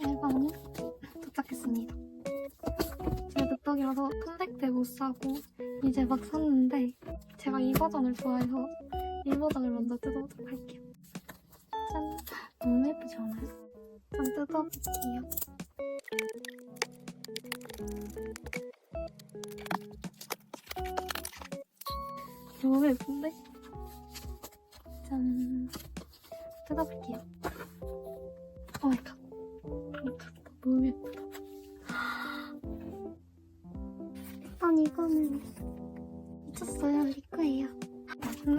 앨범이 도착했습니다. 제가 늦덕이라서 컴백 때못 사고 이제 막 샀는데 제가 이 버전을 좋아해서 이 버전을 먼저 뜯어보도록 할게요. 짠! 너무 예쁘지 않아요? 짠 뜯어볼게요. 너무 예쁜데? 짠! 뜯어볼게요. 오마이갓. 미쳤다. 너무 예쁘다. 일단 이거는 미쳤어요.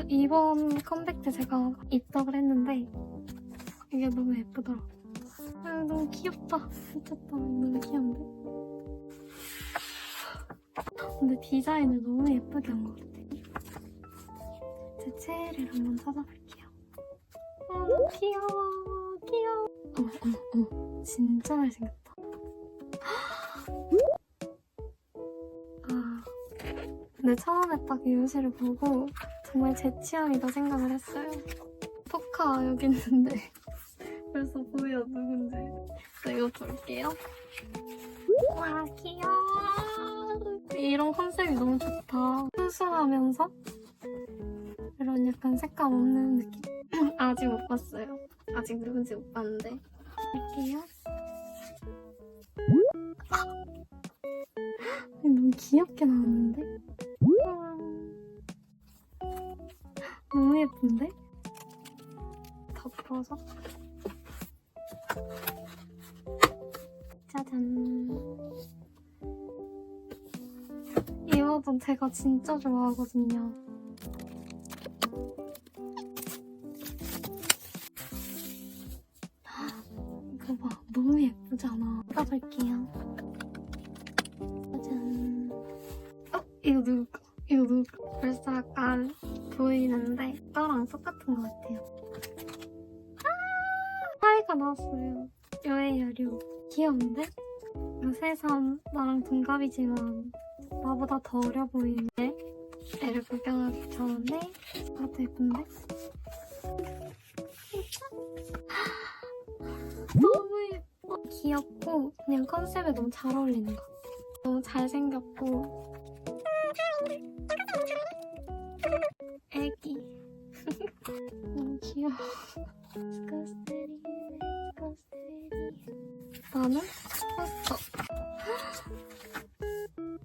이번 컴백 때 제가 입덕을 했는데 이게 너무 예쁘더라. 아, 너무 귀엽다. 미쳤다. 너무 귀여운데? 근데 디자인을 너무 예쁘게 한 것 같아. 제 최애를 한번 찾아볼게요. 아, 너무 귀여워. 귀여워. 어머, 어머, 어머. 진짜 잘생겼다. 아, 근데 처음에 딱이 요시를 보고 정말 제 취향이다 생각을 했어요. 포카 여기 있는데 벌써 보여 누군지. 자, 이거 볼게요. 와 귀여워. 이런 컨셉이 너무 좋다. 순수하면서 이런 약간 색감 없는 느낌. 아직 못 봤어요. 아직 누군지 못 봤는데. 볼게요. 너무 귀엽게 나왔는데? 예쁜데? 다 풀어서. 짜잔. 이 버전 제가 진짜 좋아하거든요. 이거 봐. 너무 예쁘지 않아? 뜯어볼게요. 짜잔. 어? 이거 누굴까? 이거 누굴까? 벌써 약간 보이는데 이거랑 똑같은 것 같아요. 아! 사이가 나왔어요. 요에요류. 귀여운데? 요새선 나랑 동갑이지만 나보다 더 어려 보이는데 애를 구경하기 전에 아도 예쁜데? 너무 예뻐. 귀엽고 그냥 컨셉에 너무 잘 어울리는 것 같아. 너무 잘생겼고 나는 포스터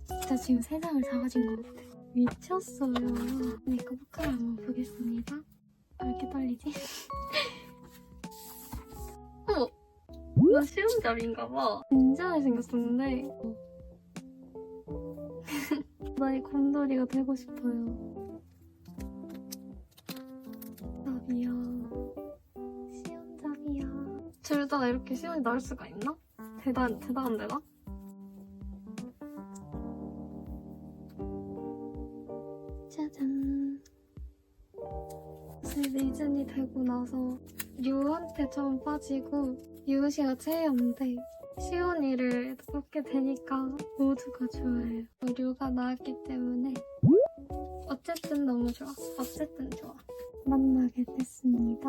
진짜 지금 세 장을 사가진 것 같아. 미쳤어요. 네, 이거 포카를 한번 보겠습니다. 왜 이렇게 떨리지? 어머! 나 시험잡인가 봐. 진짜 잘생겼었는데. 나의 곰돌이가 되고 싶어요. 시험잡이야. 둘 다 이렇게 시험이 나올 수가 있나? 대단, 대단한데, 나? 짜잔. 사실 리즌이 되고 나서 류한테 좀 빠지고 유우 씨가 최애였는데 시온이를 뽑게 되니까 모두가 좋아요. 류가 나왔기 때문에 어쨌든 너무 좋아. 어쨌든 좋아. 만나게 됐습니다.